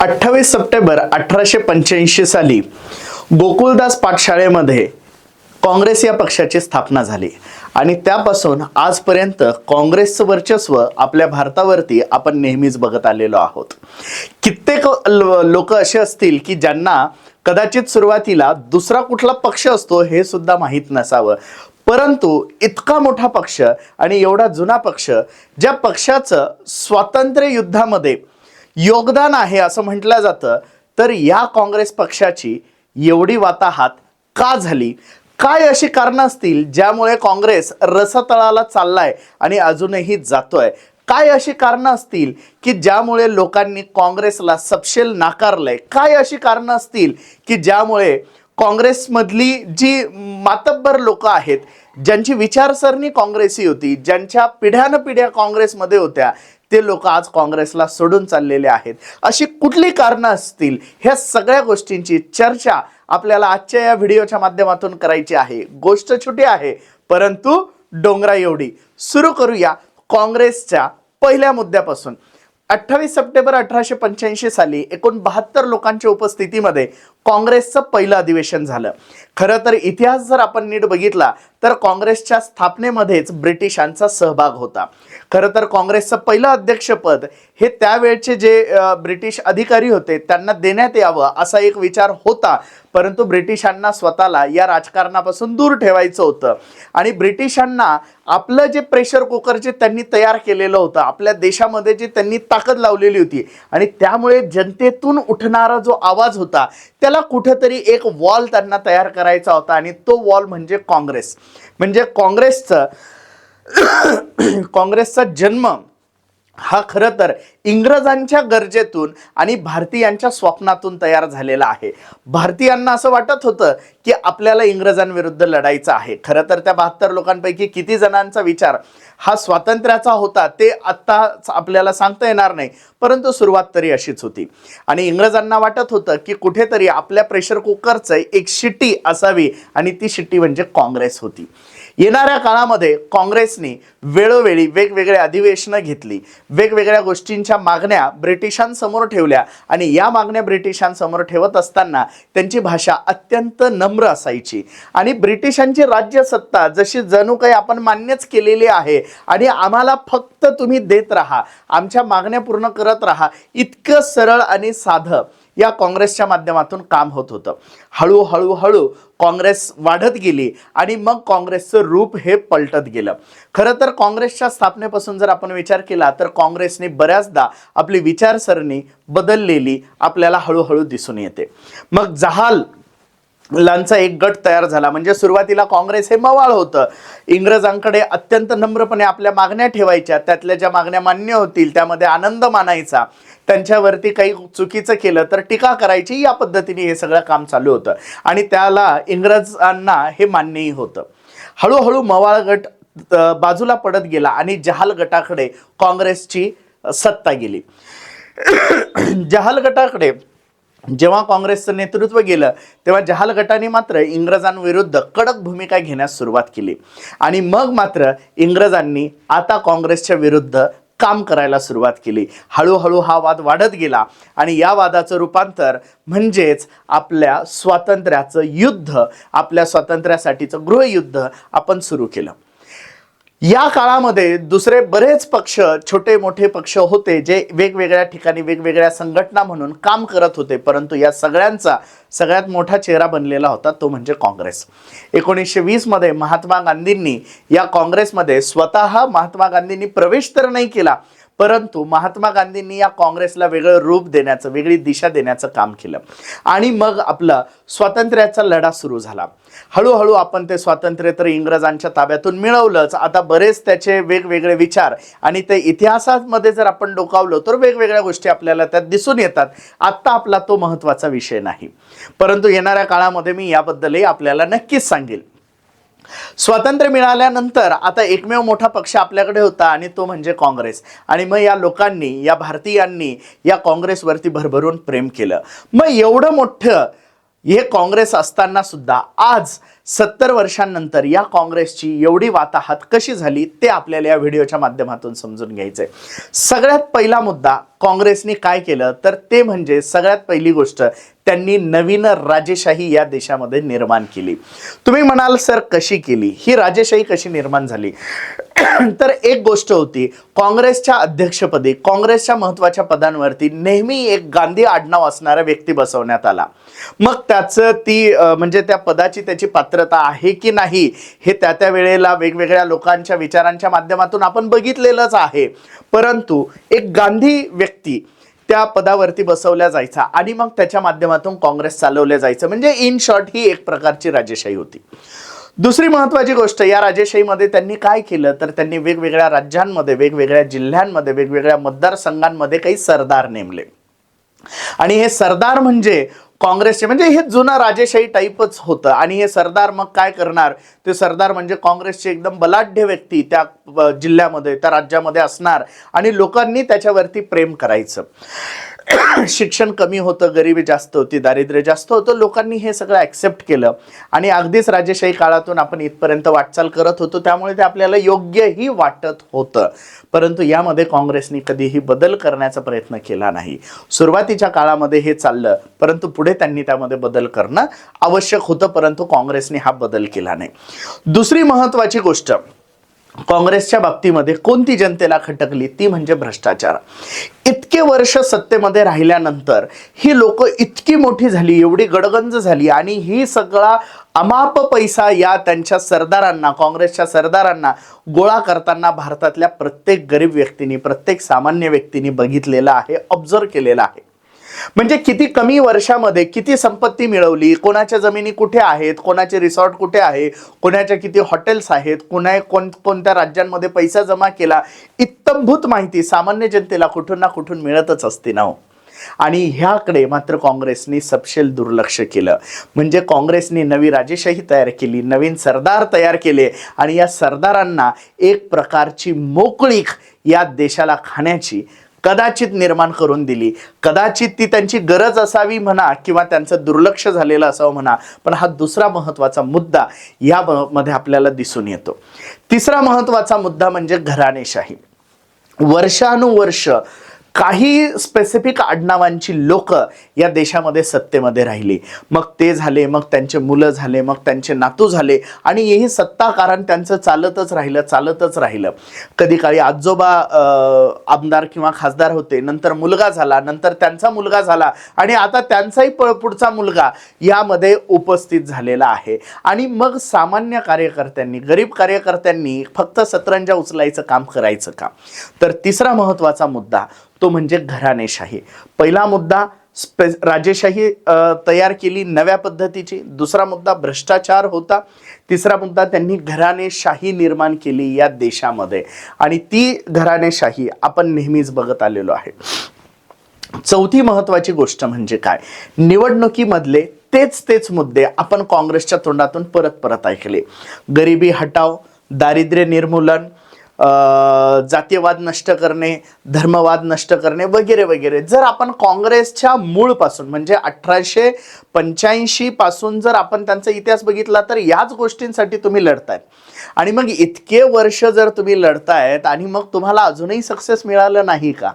अठ्ठावीस सप्टेंबर अठराशे पंच्याऐंशी साली गोकुळदास पाठशाळेमध्ये काँग्रेस या पक्षाची स्थापना झाली. आणि त्यापासून आजपर्यंत काँग्रेसचं वर्चस्व आपल्या भारतावरती आपण नेहमीच बघत आलेलो आहोत. कित्येक लोक असे असतील की ज्यांना कदाचित सुरुवातीला दुसरा कुठला पक्ष असतो हे सुद्धा माहीत नसावं. परंतु इतका मोठा पक्ष आणि एवढा जुना पक्ष ज्या पक्षाचं स्वातंत्र्य युद्धामध्ये योगदान आहे असं म्हटलं जातं. तर या काँग्रेस पक्षाची एवढी वाताहात का झाली? काय अशी कारणं असतील ज्यामुळे काँग्रेस रसतळाला चाललाय आणि अजूनही जातोय? काय अशी कारणं असतील की ज्यामुळे लोकांनी काँग्रेसला सपशेल नाकारलंय? काय अशी कारणं असतील की ज्यामुळे काँग्रेसमधली जी मातब्बर लोक आहेत ज्यांची विचारसरणी काँग्रेसी होती ज्यांच्या पिढ्यानपिढ्या काँग्रेसमध्ये होत्या ते लोक आज काँग्रेसला सोडून चाललेले आहेत. अशी कुठली कारणं असतील ह्या सगळ्या गोष्टींची चर्चा आपल्याला आजच्या या व्हिडिओच्या माध्यमातून करायची आहे. गोष्ट छोटी आहे परंतु डोंगरा एवढी. सुरू करूया काँग्रेसच्या पहिल्या मुद्द्यापासून. अठ्ठावीस सप्टेंबर अठराशे पंच्याऐंशी साली एकूण बहात्तर लोकांच्या उपस्थितीमध्ये काँग्रेसचं पहिलं अधिवेशन झालं. खरं तर इतिहास जर आपण नीट बघितला तर काँग्रेसच्या स्थापनेमध्येच ब्रिटिशांचा सहभाग होता. खरं तर काँग्रेसचं पहिलं अध्यक्षपद हे त्यावेळचे जे ब्रिटिश अधिकारी होते त्यांना देण्यात यावं असा एक विचार होता. परंतु ब्रिटिशांना स्वतःला या राजकारणापासून दूर ठेवायचं होतं. आणि ब्रिटिशांना आपलं जे प्रेशर कुकर जे त्यांनी तयार केलेलं होतं आपल्या देशामध्ये जे त्यांनी ताकद लावलेली होती आणि त्यामुळे जनतेतून उठणारा जो आवाज होता त्याला कुठंतरी एक वॉल त्यांना तयार करायचा होता आणि तो वॉल म्हणजे काँग्रेस. म्हणजे काँग्रेसचं काँग्रेसचा जन्म हा खरं तर इंग्रजांच्या गरजेतून आणि भारतीयांच्या स्वप्नातून तयार झालेला आहे. भारतीयांना असं वाटत होतं की आपल्याला इंग्रजांविरुद्ध लढायचं आहे. खरं तर त्या बहात्तर लोकांपैकी किती जणांचा विचार हा स्वातंत्र्याचा होता ते आत्ता आपल्याला सांगता येणार नाही परंतु सुरुवात तरी अशीच होती. आणि इंग्रजांना वाटत होतं की कुठेतरी आपल्या प्रेशर कुकरचं एक शिट्टी असावी आणि ती शिट्टी म्हणजे काँग्रेस होती. येणाऱ्या काळामध्ये काँग्रेसने वेळोवेळी वेगवेगळ्या अधिवेशनं घेतली वेगवेगळ्या गोष्टींच्या मागण्या ब्रिटिशांसमोर ठेवल्या आणि या मागण्या ब्रिटिशांसमोर ठेवत असताना त्यांची भाषा अत्यंत नम्र असायची. आणि ब्रिटिशांची राज्यसत्ता जशी जणू काही आपण मान्यच केलेली आहे आणि आम्हाला फक्त तुम्ही देत राहा आमच्या मागण्या पूर्ण करत राहा इतकं सरळ आणि साधं. या काँग्रेसच्या माध्यमातून काम होत होतं. हळूहळू हळू काँग्रेस वाढत गेली आणि मग काँग्रेसचं रूप हे पलटत गेलं. खरं तर काँग्रेसच्या स्थापनेपासून जर आपण विचार केला तर काँग्रेसने बऱ्याचदा आपली विचारसरणी बदललेली आपल्याला हळूहळू दिसून येते. मग जहाल लांचा एक गट तयार झाला. म्हणजे सुरुवातीला काँग्रेस हे मवाळ होतं. इंग्रजांकडे अत्यंत नम्रपणे आपल्या मागण्या ठेवायच्या. त्यातल्या ज्या मागण्या मान्य होतील त्यामध्ये आनंद मानायचा. त्यांच्यावरती काही चुकीचं केलं तर टीका करायची. या पद्धतीने हे सगळं काम चालू होतं. आणि त्याला इंग्रजांना हे मान्यही होतं. हळूहळू मवाळ गट बाजूला पडत गेला आणि जहाल गटाकडे काँग्रेसची सत्ता गेली. जहाल गटाकडे जेव्हा काँग्रेसचं नेतृत्व गेलं तेव्हा जहाल गटाने मात्र इंग्रजांविरुद्ध कडक भूमिका घेण्यास सुरुवात केली. आणि मग मात्र इंग्रजांनी आता काँग्रेसच्या विरुद्ध काम करायला सुरुवात केली. हळूहळू हा वाद वाढत गेला आणि या वादाचं रूपांतर म्हणजेच आपल्या स्वातंत्र्याचं युद्ध आपल्या स्वातंत्र्यासाठीचं गृहयुद्ध आपण सुरू केलं. या काळामध्ये दुसरे बरेच पक्ष छोटे मोठे पक्ष होते जे वेगवेगळ्या ठिकाणी वेगवेगळ्या संघटना म्हणून काम करत होते. परंतु या सगळ्यांचा सगळ्यात मोठा चेहरा बनलेला होता तो म्हणजे काँग्रेस. एकोणीसशे वीसमध्ये महात्मा गांधींनी या काँग्रेसमध्ये स्वतः महात्मा गांधींनी प्रवेश तर नाही केला परंतु महात्मा गांधींनी या काँग्रेसला वेगळं रूप देण्याचं वेगळी दिशा देण्याचं काम केलं. आणि मग आपला स्वातंत्र्याचा लढा सुरू झाला. हळूहळू आपण ते स्वातंत्र्य तर इंग्रजांच्या ताब्यातून मिळवलंच. आता बरेच त्याचे वेगवेगळे विचार आणि ते इतिहासामध्ये जर आपण डोकावलो तर वेगवेगळ्या गोष्टी आपल्याला त्यात दिसून येतात. आत्ता आपला तो महत्त्वाचा विषय नाही. परंतु येणाऱ्या काळामध्ये मी याबद्दलही आपल्याला नक्कीच सांगेल. स्वातंत्र्य मिळाल्यानंतर आता एकमेव मोठा पक्ष आपल्याकडे होता आणि तो म्हणजे काँग्रेस. आणि मग या लोकांनी या भारतीयांनी या काँग्रेसवरती भरभरून प्रेम केलं. मग एवढं मोठं हे काँग्रेस असताना सुद्धा आज सत्तर वर्षांनंतर या काँग्रेसची एवढी वाताहात कशी झाली ते आपल्याला या व्हिडिओच्या माध्यमातून समजून घ्यायचंय. सगळ्यात पहिला मुद्दा काँग्रेसने काय केलं? तर ते म्हणजे सगळ्यात पहिली गोष्ट त्यांनी नवीन राजेशाही या देशामध्ये निर्माण केली. तुम्ही म्हणाल सर कशी केली? ही राजेशाही कशी निर्माण झाली? तर एक गोष्ट होती काँग्रेसच्या अध्यक्षपदी काँग्रेसच्या महत्त्वाच्या पदांवरती नेहमी एक गांधी आडनाव असणारा व्यक्ती बसवण्यात आला. मग त्याचं ती म्हणजे त्या पदाची त्याची पात्रता आहे की नाही हे त्या त्या वेळेला वेगवेगळ्या लोकांच्या विचारांच्या माध्यमातून आपण बघितलेलंच आहे. परंतु एक गांधी व्यक्ती त्या पदावरती बसवल्या जायचा. आणि मग त्याच्या माध्यमातून काँग्रेस चालवल्या जायचं. म्हणजे इन शॉर्ट ही एक प्रकारची राजेशाही होती. दुसरी महत्वाची गोष्ट या राजेशाहीमध्ये त्यांनी काय केलं? तर त्यांनी वेगवेगळ्या राज्यांमध्ये वेगवेगळ्या जिल्ह्यांमध्ये वेगवेगळ्या मतदारसंघांमध्ये काही सरदार नेमले. आणि हे सरदार म्हणजे काँग्रेसचे. म्हणजे हे जुनं राजेशाही टाईपच होतं. आणि हे सरदार मग काय करणार? ते सरदार म्हणजे काँग्रेसचे एकदम बलाढ्य व्यक्ती त्या जिल्ह्यामध्ये त्या राज्यामध्ये असणार. आणि लोकांनी त्याच्यावरती प्रेम करायचं. शिक्षण कमी होतं गरिबी जास्त होती दारिद्र्य जास्त होतं लोकांनी हे सगळं ॲक्सेप्ट केलं. आणि अगदीच राजेशाही काळातून आपण इथपर्यंत वाटचाल करत होतो त्यामुळे ते आपल्याला योग्यही वाटत होतं. परंतु यामध्ये काँग्रेसने कधीही बदल करण्याचा प्रयत्न केला नाही. सुरुवातीच्या काळामध्ये हे चाललं परंतु पुढे त्यांनी त्यामध्ये बदल करणं आवश्यक होतं परंतु काँग्रेसने हा बदल केला नाही. दुसरी महत्त्वाची गोष्ट काँग्रेसच्या बाबतीमध्ये कोणती जनतेला खटकली ती म्हणजे भ्रष्टाचार. इतके वर्ष सत्तेमध्ये राहिल्यानंतर ही लोक इतकी मोठी झाली एवढी गडगंज झाली आणि ही सगळा अमाप पैसा या त्यांच्या सरदारांना काँग्रेसच्या सरदारांना गोळा करताना भारतातल्या प्रत्येक गरीब व्यक्तीने प्रत्येक सामान्य व्यक्तीने बघितलेला आहे ऑब्झर्व केलेला आहे. म्हणजे किती कमी वर्षामध्ये किती संपत्ती मिळवली कोणाच्या जमिनी कुठे आहेत कोणाचे रिसॉर्ट कुठे आहे कोणाच्या किती हॉटेल्स आहेत कोणा कोण कोणत्या राज्यांमध्ये पैसा जमा केला इत्तंभूत माहिती सामान्य जनतेला कुठून ना कुठून मिळतच असते ना हो. आणि ह्याकडे मात्र काँग्रेसने सपशेल दुर्लक्ष केलं. म्हणजे काँग्रेसने नवी राजेशाही तयार केली नवीन सरदार तयार केले आणि या सरदारांना एक प्रकारची मोकळीक या देशाला खाण्याची कदाचित निर्माण करून दिली. कदाचित ती त्यांची गरज असावी म्हणा किंवा त्यांचं दुर्लक्ष झालेलं असावं म्हणा पण हा दुसरा महत्त्वाचा मुद्दा या मध्ये आपल्याला दिसून येतो. तिसरा महत्त्वाचा मुद्दा म्हणजे घराणेशाही. वर्षानुवर्ष काही स्पेसिफिक आडनावांची लोक या देशामध्ये सत्तेमध्ये राहिली. मग ते झाले मग त्यांचे मुलं झाले मग त्यांचे नातू झाले आणि हेही सत्ता कारण त्यांचं चालतच राहिलं चालतच राहिलं. कधी काळी आजोबा आमदार किंवा खासदार होते नंतर मुलगा झाला नंतर त्यांचा मुलगा झाला आणि आता त्यांचाही प- पुढचा मुलगा यामध्ये उपस्थित झालेला आहे. आणि मग सामान्य कार्यकर्त्यांनी गरीब कार्यकर्त्यांनी फक्त सतरंजा उचलायचं काम करायचं का? तर तिसरा महत्त्वाचा मुद्दा तो म्हणजे घराणेशाही पहिला मुद्दा स्पे राजेशाही तयार केली नव्या पद्धतीची. दुसरा मुद्दा भ्रष्टाचार होता. तिसरा मुद्दा त्यांनी घराणेशाही निर्माण केली या देशामध्ये. आणि ती घराणेशाही आपण नेहमीच बघत आलेलो आहे. चौथी महत्वाची गोष्ट म्हणजे काय? निवडणुकीमधले तेच तेच मुद्दे आपण काँग्रेसच्या तोंडातून परत परत ऐकले. गरिबी हटाव दारिद्र्य निर्मूलन जातीयवाद नष्ट करणे धर्मवाद नष्ट करणे वगैरे वगैरे. जर आपण काँग्रेसच्या मूळपासून म्हणजे अठराशे पंच्याऐंशी पासून जर आपण त्यांचा इतिहास बघितला तर याच गोष्टींसाठी तुम्ही लढतायत. आणि मग इतके वर्ष जर तुम्ही लढतायत आणि मग तुम्हाला अजूनही सक्सेस मिळालं नाही का?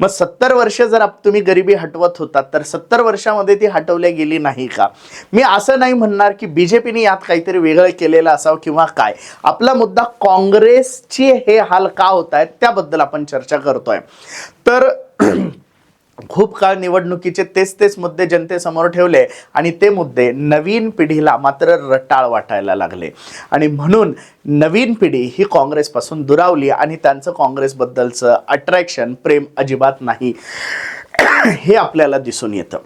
मग सत्तर वर्ष जर आप- तुम्ही गरिबी हटवत होतात तर सत्तर वर्षामध्ये ती हटवली गेली नाही का? मी असं नाही म्हणणार की बी जे पीने यात काहीतरी वेगळं केलेलं असावं किंवा काय. आपला मुद्दा काँग्रेसची हे हाल का होत आहेत त्याबद्दल आपण चर्चा करतोय. तर खूप काळ निवडणुकीचे तेच तेच मुद्दे जनतेसमोर ठेवले आणि ते मुद्दे नवीन पिढीला मात्र रटाळ वाटायला लागले. आणि म्हणून नवीन पिढी ही काँग्रेसपासून दुरावली आणि त्यांचं काँग्रेसबद्दलचं अट्रॅक्शन प्रेम अजिबात नाही. हे आपल्याला दिसून येतं.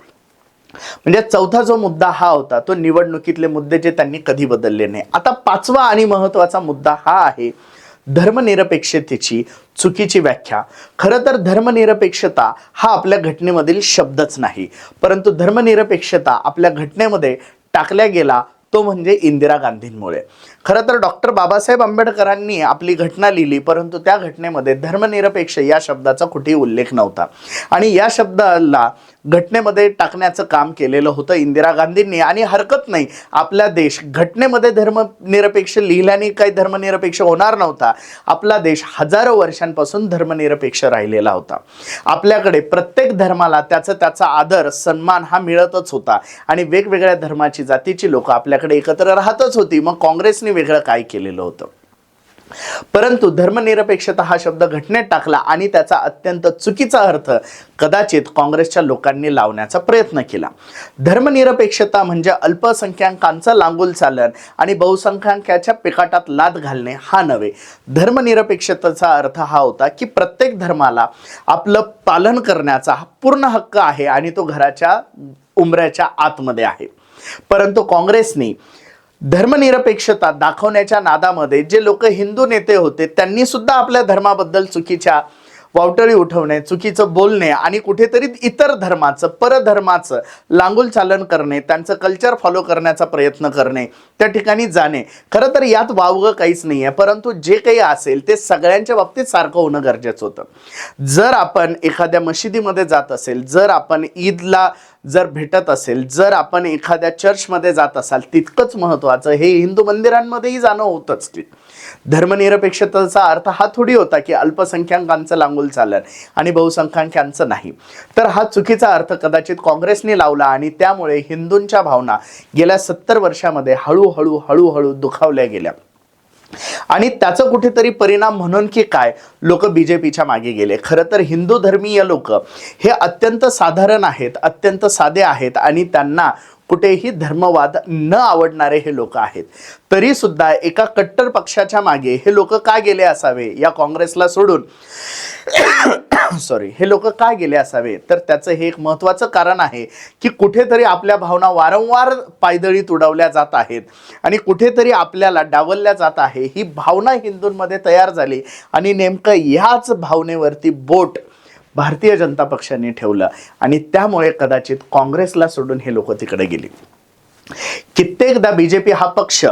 म्हणजे चौथा जो मुद्दा हा होता तो निवडणुकीतले मुद्दे जे त्यांनी कधी बदलले नाही. आता पाचवा आणि महत्त्वाचा मुद्दा हा आहे धर्मनिरपेक्षतेची चुकीची व्याख्या. खरं तर धर्मनिरपेक्षता हा आपल्या घटनेमधील शब्दच नाही. परंतु धर्मनिरपेक्षता आपल्या घटनेमध्ये टाकल्या गेला तो म्हणजे इंदिरा गांधींमुळे. खरं तर डॉक्टर बाबासाहेब आंबेडकरांनी आपली घटना लिहिली परंतु त्या घटनेमध्ये धर्मनिरपेक्ष या शब्दाचा कुठेही उल्लेख नव्हता. आणि या शब्दाला घटनेमध्ये टाकण्याचं काम केलेलं होतं इंदिरा गांधींनी. आणि हरकत नाही आपला देश घटनेमध्ये धर्मनिरपेक्ष लिहिल्याने काही धर्मनिरपेक्ष होणार नव्हता. आपला देश हजारो वर्षांपासून धर्मनिरपेक्ष राहिलेला होता. आपल्याकडे प्रत्येक धर्माला त्याचा त्याचा आदर सन्मान हा मिळतच होता. आणि वेगवेगळ्या धर्माची जातीची लोक आपल्याकडे एकत्र राहतच होती. मग काँग्रेसने वेगळं काय केलेलं होतं. परंतु धर्मनिरपेक्षता हा शब्द घटनेत टाकला आणि त्याचा अत्यंत चुकीचा अर्थ कदाचित काँग्रेसच्या लोकांनी लावण्याचा प्रयत्न केला. धर्मनिरपेक्षता म्हणजे अल्पसंख्याकांचं लांगुल चालन आणि बहुसंख्याकाच्या पिकाटात लाद घालणे हा नव्हे. धर्मनिरपेक्षतेचा अर्थ हा होता की प्रत्येक धर्माला आपलं पालन करण्याचा पूर्ण हक्क आहे आणि तो घराच्या उंबऱ्याच्या आतमध्ये आहे. परंतु काँग्रेसने धर्मनिरपेक्षता दाखवण्याच्या नादामध्ये जे लोक हिंदू नेते होते त्यांनी सुद्धा आपल्या धर्माबद्दल चुकीच्या वावटळी उठवणे चुकीचं बोलणे आणि कुठेतरी इतर धर्माचं परधर्माचं लांगुल चालन करणे त्यांचं कल्चर फॉलो करण्याचा प्रयत्न करणे त्या ठिकाणी जाणे. खरं तर यात वावगं काहीच नाही आहे परंतु जे काही असेल ते सगळ्यांच्या बाबतीत सारखं होणं गरजेचं होतं. जर आपण एखाद्या मशिदीमध्ये जात असेल जर आपण ईदला जर भेटत असेल जर आपण एखाद्या चर्चमध्ये जात असाल तितकंच महत्त्वाचं हे हिंदू मंदिरांमध्येही जाणं होतंच की. धर्मनिरपेक्षतेचा अर्थ हा थोडी होता की अल्पसंख्याकांचं लांगूल चालन आणि बहुसंख्याकांचं नाही. तर हा चुकीचा अर्थ कदाचित काँग्रेसने लावला आणि त्यामुळे हिंदूंच्या भावना गेल्या सत्तर वर्षामध्ये हळूहळू हळूहळू दुखावल्या गेल्या. आणि त्याचं कुठेतरी परिणाम म्हणून की काय लोक बीजेपीच्या मागे गेले. खरं तर हिंदू धर्मीय लोक हे अत्यंत साधारण आहेत अत्यंत साधे आहेत आणि त्यांना कुठेही धर्मवाद न आवडणारे हे लोक आहेत. तरी सुद्धा एका कट्टर पक्षाच्या मागे हे लोक का गेले असावे? या काँग्रेसला सोडून. सॉरी हे लोक का गेले असावे? तर त्याचं हे एक महत्त्वाचं कारण आहे की कुठेतरी आपल्या भावना वारंवार पायदळीत उडवल्या जात आहेत. आणि कुठेतरी आपल्याला डावलल्या जात आहे. ही भावना हिंदूंमध्ये तयार झाली आणि नेमकं ह्याच भावनेवरती बोट भारतीय जनता पक्षाने ठेवलं आणि त्यामुळे कदाचित काँग्रेसला सोडून हे लोक तिकडे गेली. कित्येकदा बीजेपी हा पक्ष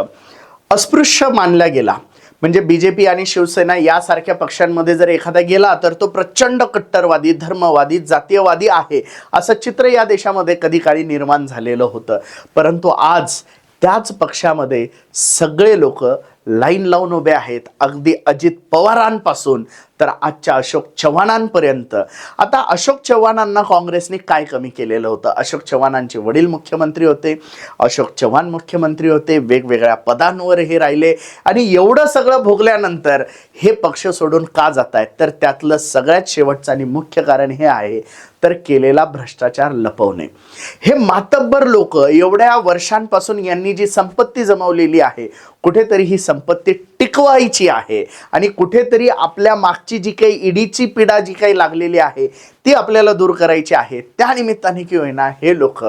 अस्पृश्य मानला गेला. म्हणजे बीजेपी आणि शिवसेना यासारख्या पक्षांमध्ये जर एखादा गेला तर तो प्रचंड कट्टरवादी धर्मवादी जातीयवादी आहे असं चित्र या देशामध्ये कधी काळी निर्माण झालेलं होतं. परंतु आज त्याच पक्षामध्ये सगळे लोक लाईन लावून उभे आहेत. अगदी अजित पवारांपासून तर आजच्या अशोक चव्हाणांपर्यंत. आता अशोक चव्हाणांना काँग्रेसने काय कमी केलेलं होतं? अशोक चव्हाणांचे वडील मुख्यमंत्री होते अशोक चव्हाण मुख्यमंत्री होते वेगवेगळ्या पदांवर हे राहिले आणि एवढं सगळं भोगल्यानंतर हे पक्ष सोडून का जात आहेत तर त्यातलं सगळ्यात शेवटचं आणि मुख्य कारण हे आहे तर केलेला भ्रष्टाचार लपवणे. हे मातब्बर लोक एवढ्या वर्षांपासून यांनी जी संपत्ती जमवलेली आहे कुठेतरी ही संपत्ती टिकवायची आहे आणि कुठेतरी आपल्या माग मागची जी काही ईडीची पिढा जी काही लागलेली आहे ती आपल्याला दूर करायची आहे. त्या निमित्ताने की होईना हे लोक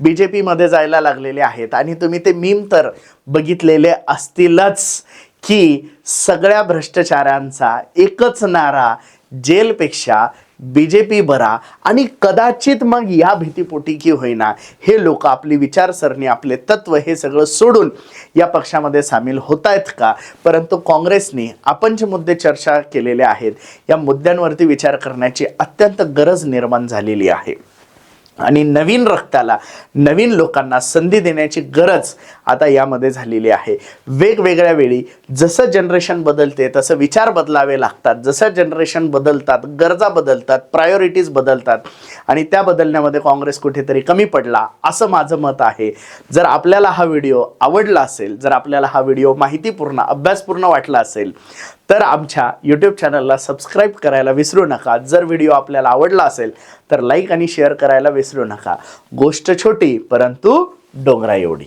बी जे पीमध्ये जायला लागलेले आहेत. आणि तुम्ही ते मीम तर बघितलेले असतीलच की सगळ्या भ्रष्टाचारांचा एकच नारा जेलपेक्षा बी जे पी बरा आणि कदाचित मग या भीतीपोटी की होईना. हे लोक आपली विचारसरणी आपले तत्व हे सगळं सोडून या पक्षामध्ये सामील होत आहेत का? परंतु काँग्रेसने आपण जे मुद्दे चर्चा केलेले आहेत या मुद्द्यांवरती विचार करण्याची अत्यंत गरज निर्माण झालेली आहे. आणि नवीन रक्ताला नवीन लोकांना संधी देण्याची गरज आता यामध्ये झालेली आहे. वेगवेगळ्या वेळी जसं जनरेशन बदलते तसं विचार बदलावे लागतात. जसं जनरेशन बदलतात गरजा बदलतात प्रायोरिटीज बदलतात आणि त्या बदलण्यामध्ये काँग्रेस कुठेतरी कमी पडला असं माझं मत आहे. जर आपल्याला हा व्हिडिओ आवडला असेल जर आपल्याला हा व्हिडिओ माहितीपूर्ण अभ्यासपूर्ण वाटला असेल तर आमच्या यूट्यूब चॅनलला सबस्क्राईब करायला विसरू नका. जर व्हिडिओ आपल्याला आवडला असेल तर लाईक आणि शेअर करायला विसरू नका. गोष्ट छोटी परंतु डोंगरा एवढी